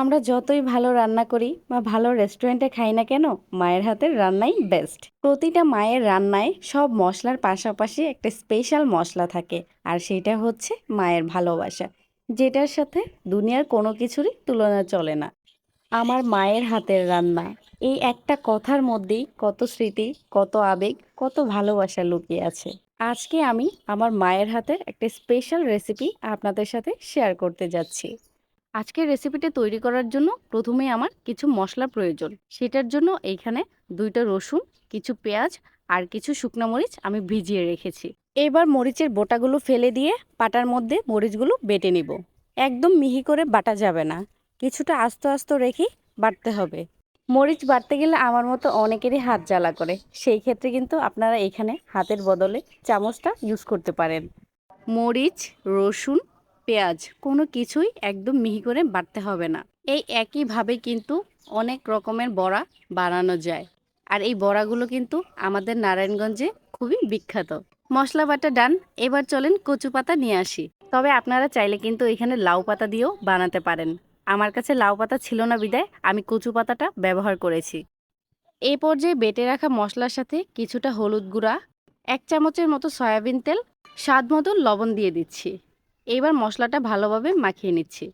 আমরা যতই ভালো রান্না করি বা ভালো রেস্টুরেন্টে খাই না কেন, মায়ের হাতের রান্নাই বেস্ট প্রতিটা মায়ের রান্নায় সব মশলার পাশাপাশি একটা স্পেশাল মশলা থাকে, আর সেটা হচ্ছে মায়ের ভালোবাসা, যেটার সাথে দুনিয়ার কোনো কিছুরই তুলনা চলে না। আমার মায়ের হাতের রান্না, এই একটা কথার মধ্যেই কত স্মৃতি, কত আবেগ, কত ভালোবাসা লুকিয়ে আছে। আজকে আমি আমার মায়ের হাতের একটা স্পেশাল রেসিপি আপনাদের সাথে শেয়ার করতে যাচ্ছি। আজকের রেসিপিটা তৈরি করার জন্য প্রথমে আমার কিছু মশলা প্রয়োজন। সেটার জন্য এইখানে দুইটা রসুন, কিছু পেঁয়াজ আর কিছু শুকনো মরিচ আমি ভিজিয়ে রেখেছি। এবার মরিচের বোটাগুলো ফেলে দিয়ে পাটার মধ্যে মরিচগুলো বেটে নিব। একদম মিহি করে বাটা যাবে না। কিছুটা আস্ত আস্ত রেখেই বাটতে হবে। মরিচ বাটতে গেলে আমার মতো অনেকেরই হাত জ্বালা করে। সেই ক্ষেত্রে কিন্তু আপনারা এখানে হাতের বদলে চামচটা ইউজ করতে পারেন। মরিচ, রসুন পেঁয়াজ কোনো কিছুই একদম মিহি করে বাটতে হবে না। এই একইভাবে কিন্তু অনেক রকমের বড়া বানানো যায়। আর এই বড়াগুলো কিন্তু আমাদের নারায়ণগঞ্জে খুবই বিখ্যাত। মশলা বাটা ডান, এবার চলেন কচু পাতা নিয়ে আসি। তবে আপনারা চাইলে কিন্তু এখানে লাউ পাতা দিয়েও বানাতে পারেন। আমার কাছে লাউ পাতা ছিল না বিদায়, আমি কচু পাতাটা ব্যবহার করেছি। এই পর্যায়ে বেটে রাখা মশলার সাথে কিছুটা হলুদ গুঁড়া, এক চামচের মতো সয়াবিন তেল, স্বাদ মতো লবণ দিয়ে দিচ্ছি। এইবার মশলাটা ভালোভাবে মাখিয়ে নিচ্ছি।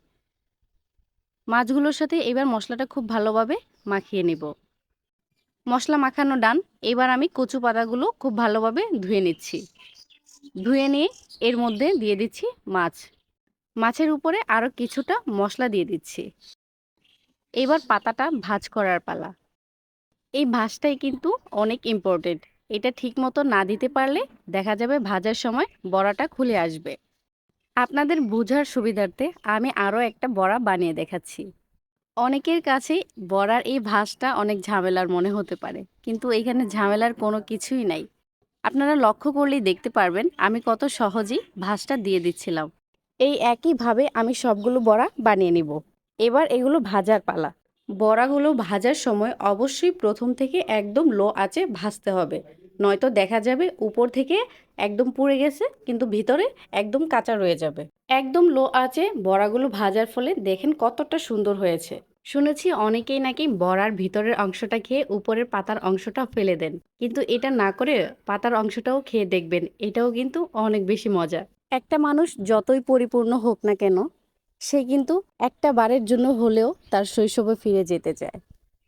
মাছগুলোর সাথে এবার মশলাটা খুব ভালোভাবে মাখিয়ে নিব। মশলা মাখানো ডান এবার আমি কচু পাতাগুলো খুব ভালোভাবে ধুয়ে নিচ্ছি। ধুয়ে নিয়ে এর মধ্যে দিয়ে দিচ্ছি মাছ। মাছের উপরে আরও কিছুটা মশলা দিয়ে দিচ্ছি। এবার পাতাটা ভাজ করার পালা। এই ভাজটাই কিন্তু অনেক ইম্পর্টেন্ট এটা ঠিক মতো না দিতে পারলে দেখা যাবে ভাজার সময় বড়াটা খুলে আসবে। আপনাদের বোঝার সুবিধার্থে আমি আরও একটা বড়া বানিয়ে দেখাচ্ছি। অনেকের কাছে বড়ার এই ভাজটা অনেক ঝামেলার মনে হতে পারে, কিন্তু এখানে ঝামেলার কোনো কিছুই নাই। আপনারা লক্ষ্য করলেই দেখতে পারবেন আমি কত সহজেই ভাজটা দিয়ে দিচ্ছিলাম। এই একইভাবে আমি সবগুলো বড়া বানিয়ে নিব। এবার এগুলো ভাজার পালা। বড়াগুলো ভাজার সময় অবশ্যই প্রথম থেকে একদম লো আঁচে ভাজতে হবে। নয়তো দেখা যাবে উপর থেকে একদম পুড়ে গেছে, কিন্তু ভিতরে একদম কাঁচা রয়ে যাবে। একদম লো আঁচে বড়াগুলো ভাজার ফলে দেখেন কতটা সুন্দর হয়েছে। শুনেছি অনেকেই নাকি বড়ার ভিতরের অংশটা খেয়ে উপরের পাতার অংশটা ফেলে দেন, কিন্তু এটা না করে পাতার অংশটাও খেয়ে দেখবেন, এটাও কিন্তু অনেক বেশি মজা। একটা মানুষ যতই পরিপূর্ণ হোক না কেন, সে কিন্তু একটা বারের জন্য হলেও তার শৈশবে ফিরে যেতে চায়,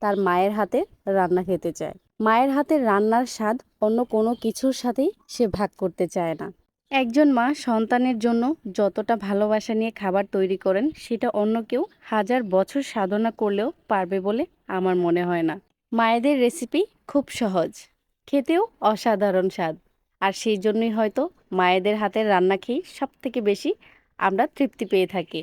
তার মায়ের হাতে রান্না খেতে চায়। মায়ের হাতের রান্নার স্বাদ অন্য কোনো কিছুর সাথেই সে ভাগ করতে চায় না। একজন মা সন্তানের জন্য যতটা ভালোবাসা নিয়ে খাবার তৈরি করেন, সেটা অন্য কেউ হাজার বছর সাধনা করলেও পারবে বলে আমার মনে হয় না। মায়েদের রেসিপি খুব সহজ, খেতেও অসাধারণ স্বাদ। আর সেই জন্যই হয়তো মায়েদের হাতের রান্না খেয়ে সব থেকে বেশি আমরা তৃপ্তি পেয়ে থাকি।